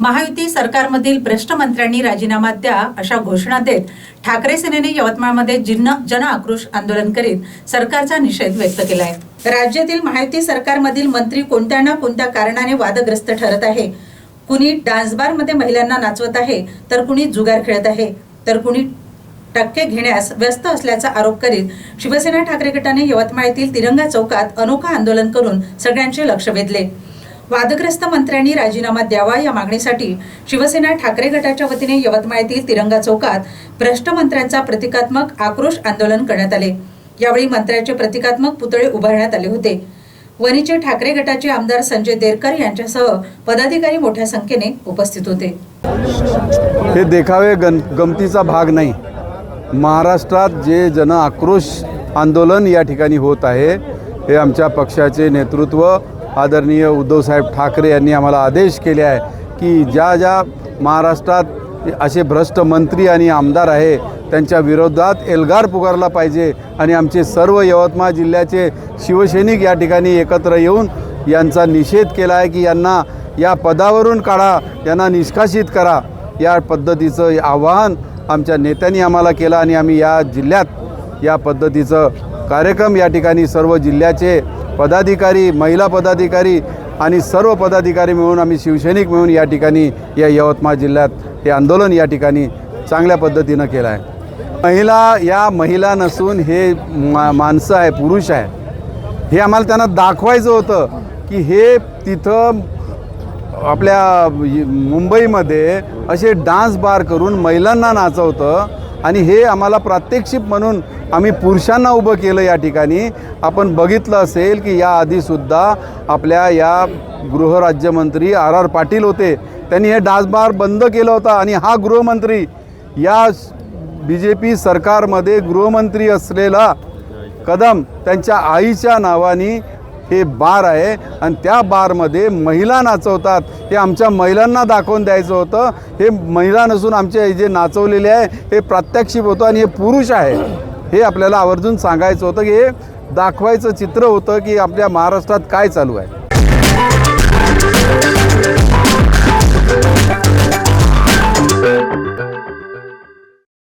महायुती सरकारमधील भ्रष्ट मंत्र्यांनी राजीनामा द्या अशा घोषणा देत ठाकरे सेनेने यवतमाळमध्ये जिन्न जन आक्रोश आंदोलन करीत सरकारचा निषेध व्यक्त केला आहे राज्यातील महायुती सरकारमधील मंत्री कोणत्या ना कोणत्या कारणाने वादग्रस्त ठरत आहे? कुणी डान्सबारमध्ये महिलांना नाचवत आहे तर कुणी जुगार खेळत आहे तर कुणी टक्के घेण्यास व्यस्त असल्याचा आरोप करीत शिवसेना ठाकरे गटाने यवतमाळ येथील तिरंगा चौकात अनोखा आंदोलन करून सगळ्यांचे लक्ष वेधले. वादग्रस्त मंत्र्यांनी राजीनामा द्यावा या मागणीसाठी शिवसेना ठाकरे गटाच्या वतीने यवतमाळ येथील तिरंगा चौकात भ्रष्ट मंत्र्यांचा प्रतिकात्मक आक्रोश आंदोलन करण्यात आले. यावेळी मंत्र्याचे प्रतिकात्मक पुतळे उभारण्यात आले होते. वणीचे ठाकरे गटाचे आमदार संजय देरकर यांच्यासह पदाधिकारी मोठ्या संख्येने उपस्थित होते. हे देखावे गण गमतीचा भाग नाही. महाराष्ट्रात जे जन आक्रोश आंदोलन या ठिकाणी होत आहे हे आमच्या पक्षाचे नेतृत्व आदरणीय उद्धवसाहेब ठाकरे यांनी आम्हाला आदेश केले आहे की ज्या ज्या महाराष्ट्रात असे भ्रष्ट मंत्री आणि आमदार आहे त्यांच्या विरोधात एल्गार पुकारला पाहिजे आणि आमचे सर्व यवतमाळ जिल्ह्याचे शिवसैनिक या ठिकाणी एकत्र येऊन यांचा निषेध केला आहे की यांना या पदावरून काढा यांना निष्कासित करा. या पद्धतीचं आवाहन आमच्या नेत्यांनी आम्हाला केलं आणि आम्ही या जिल्ह्यात या पद्धतीचं कार्यक्रम या ठिकाणी सर्व जिल्ह्याचे पदाधिकारी महिला पदाधिकारी आणि सर्व पदाधिकारी मिळून आम्ही शिवसैनिक मिळून या ठिकाणी या यवतमाळ जिल्ह्यात हे आंदोलन या ठिकाणी चांगल्या पद्धतीनं केलं आहे. महिला या महिला नसून हे मा माणसं आहे पुरुष आहे. हे आम्हाला त्यांना दाखवायचं होतं की हे तिथं आपल्या मुंबईमध्ये असे डान्स बार करून महिलांना नाचवतं आणि हे आम्हाला प्रात्यक्षिक म्हणून आम्ही पुरुषांना उभं केलं या ठिकाणी. आपण बघितलं असेल की याआधीसुद्धा आपल्या या गृहराज्यमंत्री आर आर पाटील होते. त्यांनी हे डासबार बंद केलं होतं आणि हा गृहमंत्री या बी जे पी सरकारमध्ये गृहमंत्री असलेला कदम त्यांच्या आईच्या नावाने हे बार आहे आणि त्या बारमध्ये महिला नाचवतात. हे आमच्या महिलांना दाखवून द्यायचं होतं. हे महिला नसून आमचे जे नाचवलेले आहे हे प्रात्यक्षिक होतं आणि हे पुरुष आहे. हे आपल्याला आवर्जून सांगायचं होतं की हे दाखवायचं चित्र होतं की आपल्या महाराष्ट्रात काय चालू आहे.